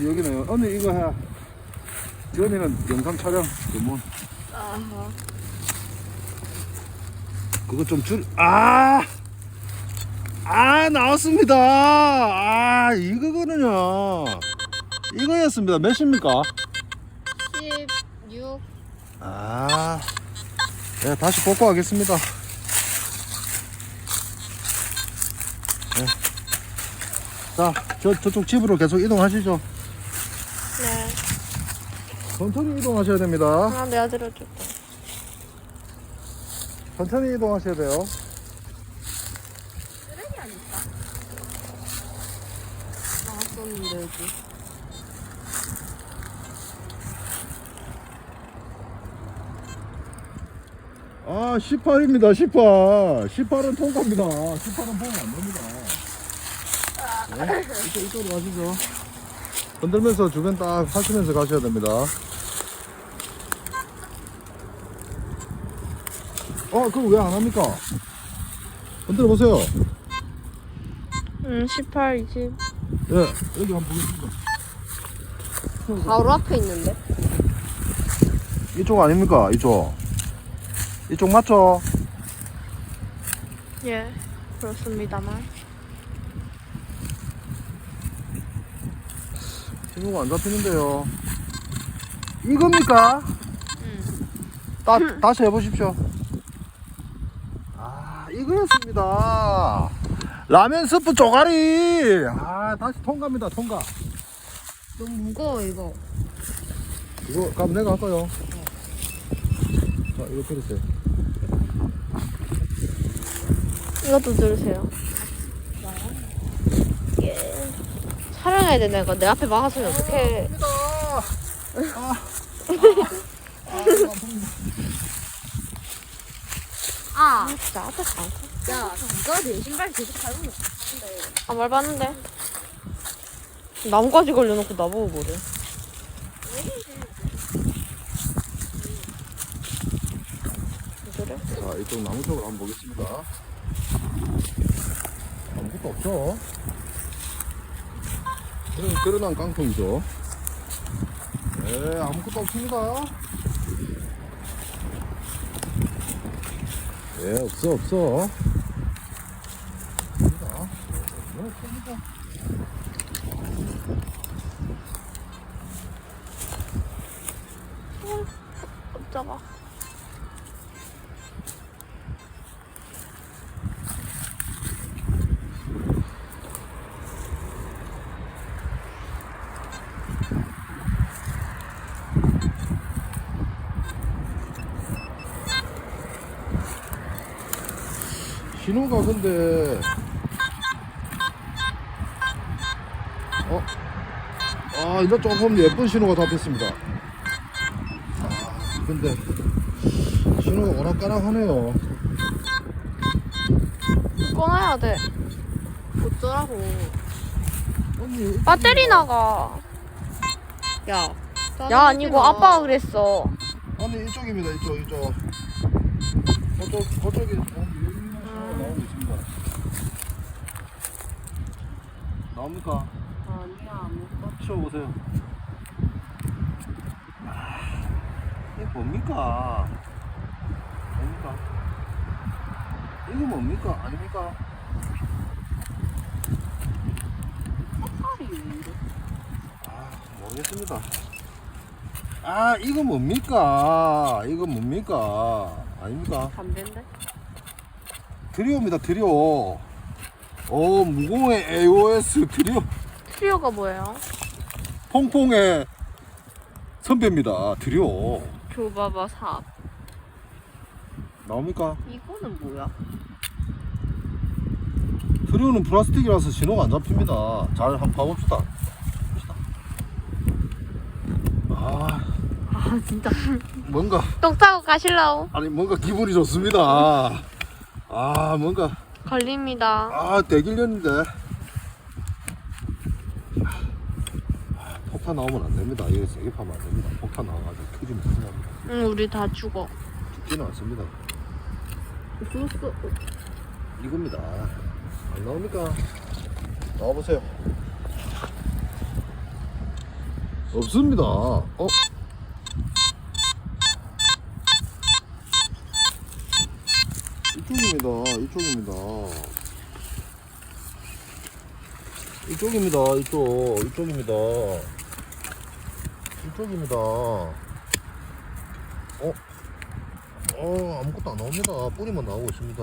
여기는 언니 이거 해. 지원이는 영상 촬영 전문. 아하. 그거 좀 줄. 아, 아 나왔습니다. 아 이거거든요. 이거였습니다. 몇입니까? 16. 아, 네, 다시 복구하겠습니다. 네. 자, 저, 저쪽 집으로 계속 이동하시죠. 네. 천천히 이동하셔야 됩니다. 아, 내가 들어줄게. 천천히 이동하셔야 돼요. 나왔었는데, 여기. 아, 18입니다, 18. 18은 통과입니다. 18은 보면 안 됩니다. 네, 이쪽, 이쪽으로 가시죠. 흔들면서 주변 딱 하시면서 가셔야 됩니다. 어, 그거 왜안 합니까? 흔들어 보세요. 응, 18, 20. 예, 여기 한번 보겠습니다. 바로 앞에 있는데? 이쪽 아닙니까? 이쪽. 이쪽 맞죠? 예, 그렇습니다만. 신호가 안 잡히는데요. 이겁니까? 응. 따, 다시 해보십시오. 아, 이거였습니다. 라면 스프 쪼가리. 아, 다시 통과입니다, 통과. 너무 무거워, 이거. 이거, 그럼 내가 할까요? 자, 이거 들으세요. 이것도 들으세요. 예. 촬영해야 되나, 이거? 내 앞에 막았으면 어떡해. 아, 아, 진 짜 앞에 가. 야, 이거 내 신발 계속 밟으면 아, 말 봤는데. 나뭇가지 걸려놓고 나보고 뭐래. 그래? 자, 이쪽 나무 쪽으로 한번 보겠습니다. 아무것도 없죠? 그런, 그런한 깡통이죠. 네, 아무것도 없습니다. 네, 없어, 없어. 없습니다. 깜짝아. 신호가 근데 어? 아 이제 조금 예쁜 신호가 잡혔습니다 아 근데 신호가 오락가락 하네요 꺼놔야 돼. 어쩌라고. 언니 배터리 나가. 야. 야, 아니고 아빠가 그랬어. 언니 이쪽입니다 이쪽 이쪽 저쪽 저쪽에 신호가 나오고 있습니다 나옵니까? 아니야, 아무것도. 치워보세요 아, 이게 뭡니까? 뭡니까? 이거 뭡니까? 아닙니까? 색깔이 왜 이래? 아 모르겠습니다 아 이거 뭡니까? 이거 뭡니까? 아닙니까? 담배인데? 드리오입니다 드리오 오 무공의 AOS 드리오 트리오가 뭐예요? 퐁퐁의 선배입니다 드리오 교바바 삽. 나옵니까? 이거는 뭐야? 드리오는 플라스틱이라서 신호가 안 잡힙니다 잘 한번 봐봅시다 봅시다. 아 아, 진짜. 뭔가 똥 싸고 가실라우? 아니 뭔가 기분이 좋습니다 아 뭔가 걸립니다. 아 대길렸는데 아, 폭탄 나오면 안 됩니다 이거 세게 파면 안 됩니다 폭탄 나와가지고 터지면 큰일 납니다 응, 우리 다 죽어. 죽지는 않습니다 죽었어. 어, 이겁니다 안 나옵니까 나와보세요 없습니다. 어? 이쪽입니다. 이쪽입니다. 이쪽입니다. 이쪽. 이쪽입니다. 이쪽입니다. 어? 어, 아무것도 안 나옵니다. 뿌리만 나오고 있습니다.